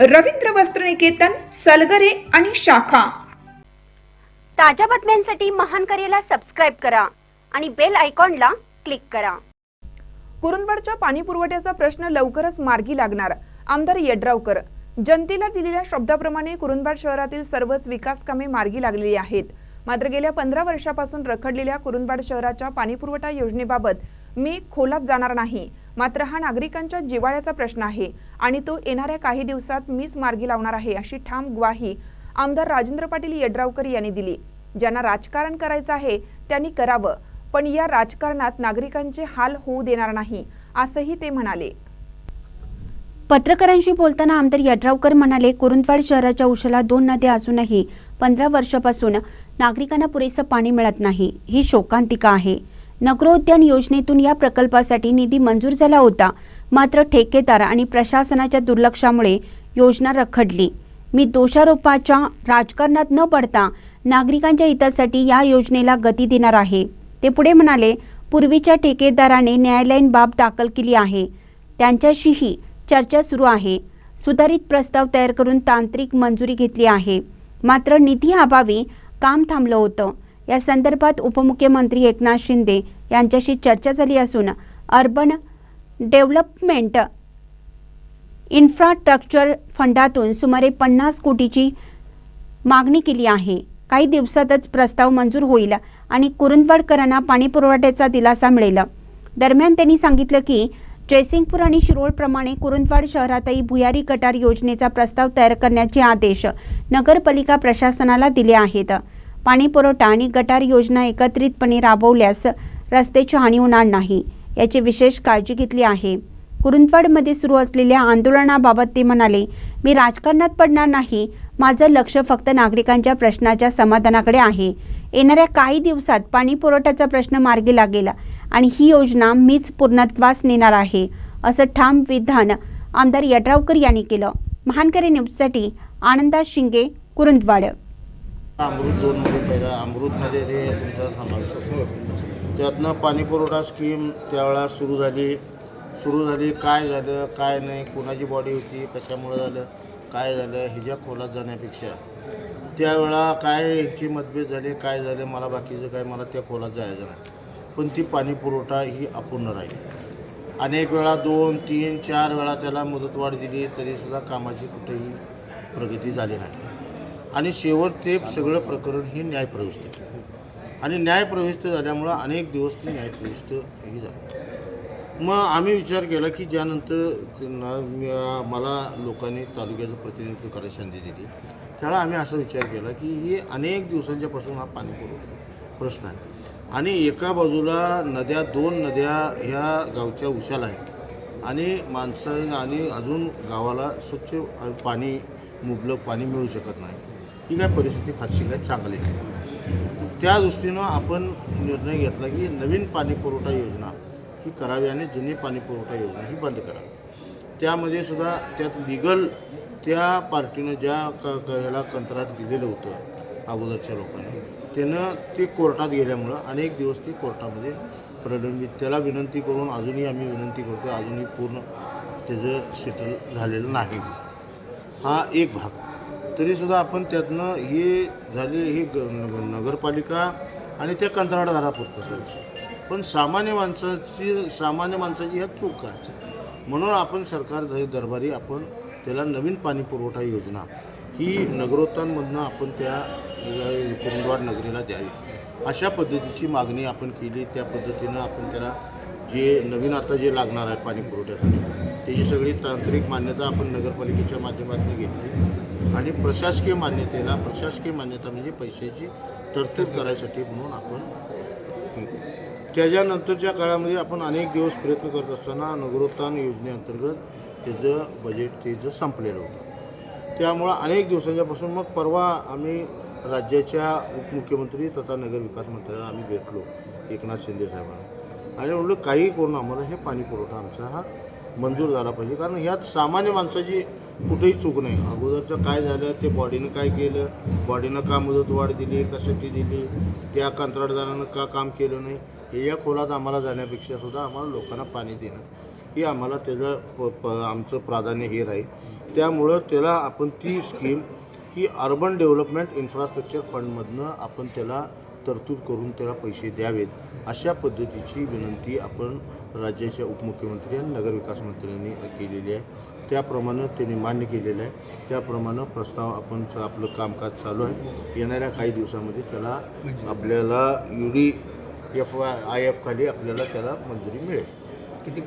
रवींद्र वस्त्रनिकेतन सलगरे आणि शाखा. ताज्या बातम्यांसाठी महान करेला सबस्क्राईब करा आणि बेल आयकॉनला क्लिक करा. कुरुंदवाडच्या पाणी पुरवठ्याचा प्रश्न लवकरच मार्गी लागणार आमदार यड्रावकर. जनतेला दिलेल्या शब्दाप्रमाणे कुरुंदवाड शहरातील सर्वच विकास कामे मार्गी लागलेली आहेत. मात्र गेल्या पंधरा वर्षापासून रखडलेल्या कुरुंदवाड शहराच्या पाणीपुरवठा योजनेबाबत मी खोलात जाणार नाही. मात्र हा नागरिकांच्या जिवाळ्याचा प्रश्न आहे. आणि तो येणाऱ्या काही दिवसात मीच मार्गी लावणार आहे अशी ठाम ग्वाही आमदार राजेंद्र पाटील यड्रावकर यांनी दिली. ज्यांना राजकारण करायचं आहे त्यांनी करावं. पण या राजकारणात नागरिकांचे हाल होऊ देणार नाही असंही ते म्हणाले. पत्रकारांशी बोलताना आमदार यड्रावकर म्हणाले कुरुंदवाड शहराच्या उशाला दोन नद्या असूनही पंधरा वर्षापासून नागरिकांना पुरेसं पाणी मिळत नाही. ही शोकांतिका आहे. नगरोद्यान योजनेतून या प्रकल्पासाठी निधी मंजूर झाला होता. मात्र ठेकेदार आणि प्रशासनाच्या दुर्लक्षामुळे योजना रखडली. मी दोषारोपाच्या राजकारणात न पडता नागरिकांच्या हितासाठी या योजनेला गती देणार आहे. ते पुढे म्हणाले पूर्वीच्या ठेकेदाराने न्यायालयीन बाब दाखल केली आहे. त्यांच्याशीही चर्चा सुरू आहे. सुधारित प्रस्ताव तयार करून तांत्रिक मंजुरी घेतली आहे. मात्र निधी अभावी काम थांबलं होतं. या संदर्भात उपमुख्यमंत्री एकनाथ शिंदे यांच्याशी चर्चा झाली असून अर्बन डेव्हलपमेंट इन्फ्रास्ट्रक्चर फंडातून सुमारे पन्नास कोटीची मागणी केली आहे. काही दिवसातच प्रस्ताव मंजूर होईल आणि कुरुंदवाडकरांना पाणीपुरवठ्याचा दिलासा मिळेल. दरम्यान त्यांनी सांगितलं की जयसिंगपूर आणि शिरोळप्रमाणे कुरुंदवाड शहरातही भुयारी गटार योजनेचा प्रस्ताव तयार करण्याचे आदेश नगरपालिका प्रशासनाला दिले आहेत. पाणीपुरवठा आणि गटार योजना एकत्रितपणे राबवल्यास रस्त्याची हानी होणार नाही. याची विशेष काळजी घेतली आहे. कुरुंदवाडमध्ये सुरू असलेल्या आंदोलनाबाबत ते म्हणाले मी राजकारणात पडणार नाही. माझं लक्ष फक्त नागरिकांच्या प्रश्नाच्या समाधानाकडे आहे. येणाऱ्या काही दिवसात पाणी पुरवठ्याचा प्रश्न मार्गी लागेल आणि ही योजना मीच पूर्णत्वास नेणार आहे असं ठाम विधान आमदार यड्रावकर यांनी केलं. महानकरी न्यूजसाठी आनंदा शिंगे कुरुंदवाड अमृत दोनमध्ये पहिला अमृतमध्ये ते तुमचा समावेश होतो. त्यातनं पाणीपुरवठा स्कीम त्यावेळा सुरू झाली. सुरू झाली काय झालं काय नाही कोणाची बॉडी होती कशामुळं झालं काय झालं ह्याच्या खोलात जाण्यापेक्षा. त्यावेळा काय यांची मतभेद झाले काय झाले मला बाकीचं काय मला त्या खोलात जायचं नाही. पण ती पाणीपुरवठा ही अपूर्ण राहील. अनेक वेळा दोन तीन चार वेळा त्याला मुदतवाढ दिली तरीसुद्धा कामाची कुठेही प्रगती झाली नाही. आणि शेवट ते सगळं प्रकरण ही न्यायप्रविष्ट आणि न्यायप्रविष्ट झाल्यामुळं अनेक दिवस ती न्यायप्रविष्ट ही झाली. मग आम्ही विचार केला की ज्यानंतर मला लोकांनी तालुक्याचं प्रतिनिधित्व करायची संधी दिली. त्यावेळा आम्ही असा विचार केला की हे अनेक दिवसांच्यापासून हा पाणी पुरवठा प्रश्न आहे. आणि एका बाजूला नद्या दोन नद्या ह्या गावच्या उशाला आहेत. आणि माणसं आणि अजून गावाला स्वच्छ पाणी मुबलक पाणी मिळू शकत नाही. ही काय परिस्थिती फारशी काय चांगली नाही. त्या दृष्टीनं आपण निर्णय घेतला की नवीन पाणीपुरवठा योजना ही करावी आणि जुनी पाणीपुरवठा योजना ही बंद करावी त्यामध्ये सुद्धा त्यात लिगल त्या पार्टीनं ज्या क क- ह्याला कंत्राट दिलेलं होतं अगोदरच्या लोकांनी त्यानं ते कोर्टात गेल्यामुळं अनेक दिवस ते कोर्टामध्ये प्रलंबित त्याला विनंती करून अजूनही आम्ही विनंती करतो अजूनही पूर्ण त्याचं सेटल झालेलं नाही. हा एक भाग. तरीसुद्धा आपण त्यातनं हे झाले ही ग नगरपालिका आणि त्या कंत्राटदारापुरतं विषय पण सामान्य माणसाची सामान्य माणसाची ह्यात चूक आहे म्हणून आपण सरकार दरबारी आपण त्याला नवीन पाणी पुरवठा योजना ही नगरोत्थानमधनं आपण त्या कुरुंदवाड नगरीला द्यावी. अशा पद्धतीची मागणी आपण केली. त्या पद्धतीनं आपण त्याला जे नवीन आता जे लागणार आहे पाणी पुरवठ्यासाठी त्याची सगळी तांत्रिक मान्यता आपण नगरपालिकेच्या माध्यमातून घेतली. आणि प्रशासकीय मान्यतेला प्रशासकीय मान्यता म्हणजे पैशाची तरतूद करायसाठी म्हणून आपण त्याच्यानंतरच्या काळामध्ये आपण अनेक दिवस प्रयत्न करत असताना नगरोत्थान योजनेअंतर्गत त्याचं बजेट त्याचं संपलेलं होतं. त्यामुळं अनेक दिवसांच्यापासून मग परवा आम्ही राज्याच्या उपमुख्यमंत्री तथा नगर विकास मंत्र्यांना आम्ही भेटलो एकनाथ शिंदे साहेबांना. आणि म्हणलं काही करून आम्हाला हे पाणी पुरवठा आमचा हा मंजूर झाला पाहिजे. कारण ह्यात सामान्य माणसाची कुठेही चूक नाही. अगोदरचं काय झालं ते बॉडीनं काय केलं? बॉडीनं का मुदतवाढ दिली कशाची दिली? त्या कंत्राटदारानं का काम केलं नाही? हे या खोलात आम्हाला जाण्यापेक्षा सुद्धा आम्हाला लोकांना पाणी देणं ही आम्हाला त्याचं प प आमचं प्राधान्य हे राहील. त्यामुळं त्याला आपण ती स्कीम ही अर्बन डेव्हलपमेंट इन्फ्रास्ट्रक्चर फंडमधनं आपण त्याला तरतूद करून त्याला पैसे द्यावेत अशा पद्धतीची विनंती आपण राज्याच्या उपमुख्यमंत्री आणि नगरविकास मंत्र्यांनी केलेली आहे. त्याप्रमाणे त्यांनी मान्य केलेलं आहे. त्याप्रमाणे प्रस्ताव आपण आपलं कामकाज चालू आहे. येणाऱ्या काही दिवसामध्ये त्याला आपल्याला U D F I F खाली आपल्याला त्याला मंजुरी मिळेल. किती